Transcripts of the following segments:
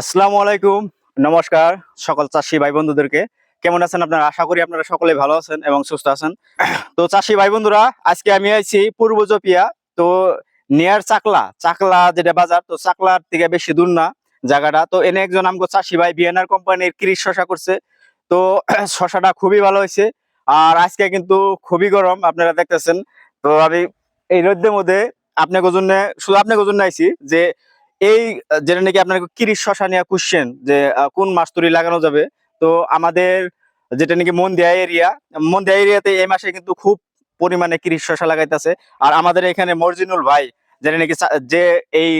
আসসালামু আলাইকুম। নমস্কার সকল চাষি ভাই বন্ধুদেরকে। কেমন আছেন আপনারা? আশা করি আপনারা সকলে ভালো আছেন এবং সুস্থ আছেন। তো চাষি ভাই বন্ধুরা, আজকে আমি আইছি পূর্ব জপিয়া। তো নিয়ার চাকলা চাকলা যেটা বাজার, তো চাকলার থেকে বেশি দূর না জায়গাটা। তো এনে একজন আমগো চাষি ভাই বিএনআর কোম্পানির কৃষি শশা করছে। তো শশাটা খুবই ভালো হয়েছে। আর আজকে কিন্তু খুবই গরম, আপনারা দেখতেছেন। তো আমি এই রোদ্রের মধ্যে আপনাকে জন্য, শুধু আপনাকে জন্য আইছি যে এই যেটা নাকি আপনার কিরিশ শশা নিয়ে কোশ্চেন যে কোন মাস তৈরি লাগানো যাবে? তো আমাদের যেটা নাকি মন্দিয়া এরিয়া মন্দিয়া এরিয়াতে এই মাসে কিন্তু খুব পরিমাণে কিরিশ শশা লাগাইতেছে। আর আমাদের এখানে মর্জিনুল ভাই, যেটা নাকি যে এই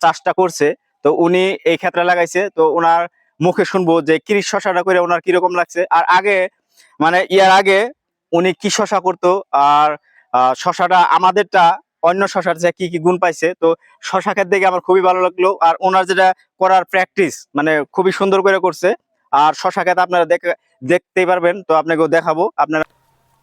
চাষটা করছে, তো উনি এই ক্ষেত্রে লাগাইছে। তো ওনার মুখে শুনব যে কিরিশ শশাটা করে ওনার কীরকম লাগছে। আর আগে মানে ইয়ার আগে উনি কি শশা করতো? আর শশাটা আমাদেরটা অন্য শশার যে কি কি গুণ পাইছে তো শশা ক্ষেত দেখে আমার খুবই ভালো লাগল। আর ওনার যেটা করার প্র্যাকটিস মানে খুবই সুন্দর করে করছে। আর শশা ক্ষেত আপনারা দেখে দেখতেই পারবেন তো আপনাকেও দেখাবো। আপনারা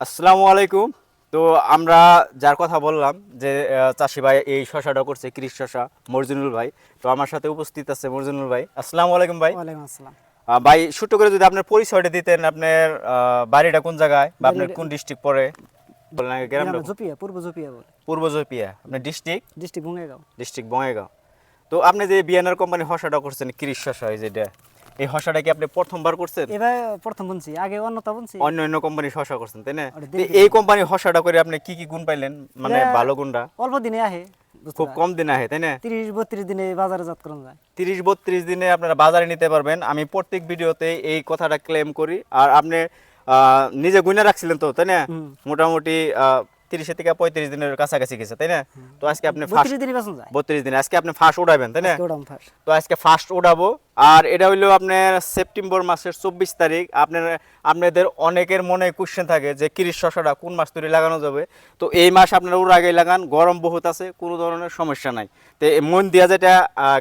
আসসালামু আলাইকুম। তো আমরা যার কথা বললাম যে চাষি ভাই এই শশাটা করছে কৃষি শশা মর্জিনুল ভাই। তো আমার সাথে উপস্থিত আছে মর্জিনুল ভাই। আসসালামু আলাইকুম ভাই। ওয়ালাইকুম আসসালাম। ভাই ছোট্ট করে যদি আপনার পরিচয়টা দিতেন আপনার বাড়িটা কোন জায়গায় বা আপনার কোন ডিস্ট্রিক্ট পড়ে? বলেন গ্রামে জপিয়া পূর্ব জপিয়া বলে। পূর্ব আপনার district? District Bongaigaon. District Bongaigaon. তো আপনি যে কোম্পানি হসাটা করছেন কৃষি শসা এই যেটা এই হসাটা কি আপনি প্রথমবার করছেন? এবার প্রথম বুনছি আগে বুনছি। অন্য অন্য কোম্পানি শসা করছেন তাই না। এই কোম্পানি হসাটা করে আপনি কি কি গুণ পাইলেন? মানে ভালো গুণটা? অল্প দিনে আহে খুব কম দিন আহে তাই না? তিরিশ বত্রিশ দিনে বাজারে জাত করা যায়। তিরিশ বত্রিশ দিনে আপনারা বাজারে নিতে পারবেন। আমি প্রত্যেক ভিডিওতে এই কথাটা ক্লেম করি। আর আপনি নিজে গুণে রাখছিলেন তো তাই না? মোটামুটি তিরিশে থেকে পঁয়ত্রিশ দিনের কাছাকাছি গেছে তাই না? তো আজকে আপনি বত্রিশ দিনে। আজকে আপনি ফার্স্ট উঠাবেন তাই না? তো আজকে ফার্স্ট উঠাবো। আর এটা হইল আপনার সেপ্টেম্বর মাসের চব্বিশ তারিখ। আপনার আপনাদের অনেকের মনে কোশ্চেন থাকে যে কিরিশ শশাটা কোন মাস ধরে লাগানো যাবে? তো এই মাস আপনারা ওর আগে লাগান গরম বহুত আছে কোনো ধরনের সমস্যা নাই। তো মন্দিয়া যেটা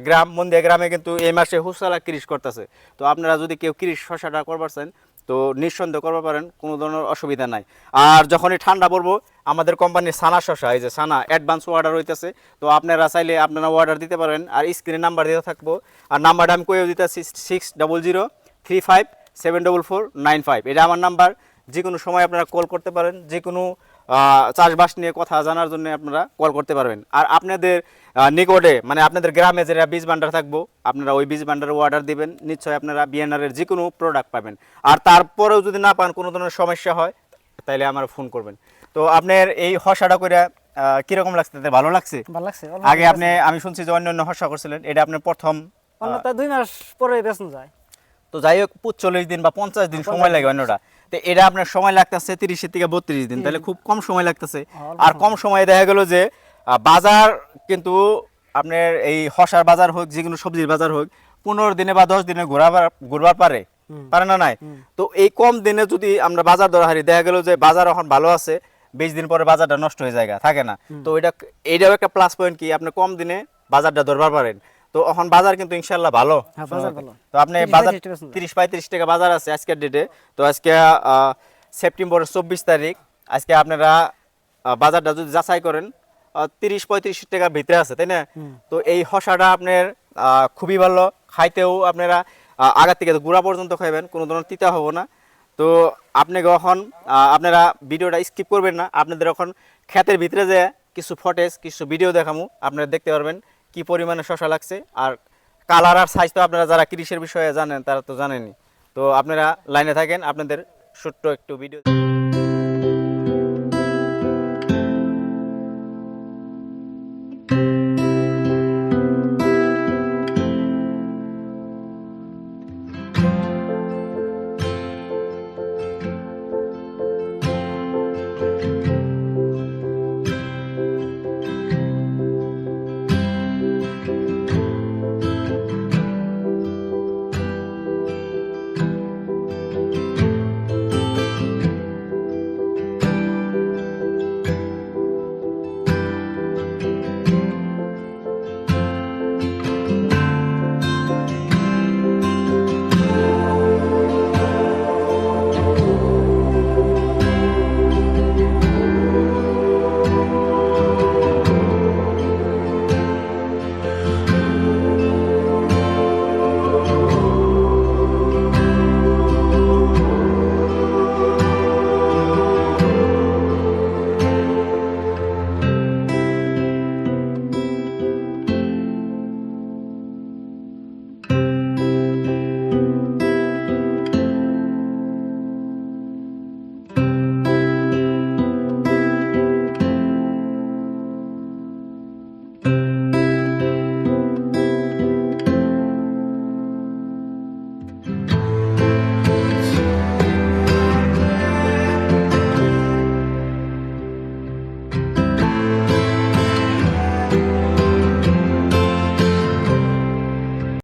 গ্রাম মন্দিয়া গ্রামে কিন্তু এই মাসে হুসালা কিরিশ করতেছে। তো আপনারা যদি কেউ কিরিশ শশাটা করবার চান তো নিঃসন্দেহ করতে পারেন, কোনো ধরনের অসুবিধা নাই। আর যখনই ঠান্ডা পড়ব, আমাদের কোম্পানির সানা শসা এই যে সানা অ্যাডভান্স অর্ডার হইতেছে। তো আপনারা চাইলে আপনারা অর্ডার দিতে পারেন, আর স্ক্রিনে নাম্বার দিতে থাকব। আর নাম্বারটা আমি কয়েও দিতেছি six double zero three five seven double four nine five এটা আমার নাম্বার যে কোনো সময় আপনারা কল করতে পারেন যে কোনো চাষবাস নিয়ে কথা জানার জন্য আপনারা কল করতে পারবেন। আর আপনাদের নিকটে মানে আপনাদের গ্রামে যেটা বীজ ভান্ডার থাকব আপনারা ওই বীজ ভান্ডারে অর্ডার দিবেন। নিশ্চয়ই আপনারা বিএনআর এর যে কোনো প্রোডাক্ট পাবেন। আর তারপরেও যদি না পান কোনো ধরনের সমস্যা হয় তাহলে আমার ফোন করবেন। তো আপনার এই হসাটা করে কীরকম লাগছে? তাতে ভালো লাগছে? ভালো লাগছে আগে আপনি আমি শুনছি যে অন্য অন্য হসা করছিলেন এটা আপনার প্রথম। দুই মাস পরে বেতন যায়। তো যাই হোক চল্লিশ দিন বা পঞ্চাশ দিন সময় লাগে অন্যটা। তো এটা আপনার সময় লাগতেছে তিরিশের থেকে বত্রিশ দিন তাহলে খুব কম সময় লাগতেছে। আর কম সময়ে দেখা গেল যে বাজার কিন্তু আপনার এই হসার বাজার হোক যে কোনো সবজির বাজার হোক পনেরো দিনে বা দশ দিনে ঘোরাবার ঘুরবার পারে। পারে না নাই? তো এই কম দিনে যদি আমরা বাজার দর হারি দেখা গেল যে বাজার এখন ভালো আছে বিশ দিন পরে বাজারটা নষ্ট হয়ে যায় থাকে না? তো এটা এইটাও একটা প্লাস পয়েন্ট কি আপনি কম দিনে বাজারটা ধরবার পারেন। তো এখন বাজার কিন্তু ইনশাল্লাহ ভালো। হ্যাঁ, বাজার তো আপনি বাজার 35 টাকা শুনলাম। তিরিশ পঁয়ত্রিশ টাকা বাজার আছে আজকের ডেটে তো আজকে সেপ্টেম্বরের চব্বিশ তারিখ আজকে আপনারা বাজারটা যদি যাচাই করেন তিরিশ পঁয়ত্রিশ টাকার ভিতরে আছে তাই না? তো এই হসাটা আপনার খুবই ভালো। খাইতেও আপনারা আগার থেকে গুড়া পর্যন্ত খাইবেন কোনো ধরনের তিতা হব না। তো আপনি আহ, আপনারা ভিডিওটা স্কিপ করবেন না। আপনাদের এখন ক্ষেতের ভিতরে যে কিছু ফটেজ কিছু ভিডিও দেখামু আপনারা দেখতে পারবেন। কি পরিমাণে শশা লাগছে? আর কালার আর সাইজ তো আপনারা যারা কৃষির বিষয়ে জানেন, তারা তো জানেনি তো আপনারা লাইনে থাকেন, আপনাদের ছোট্ট একটু ভিডিও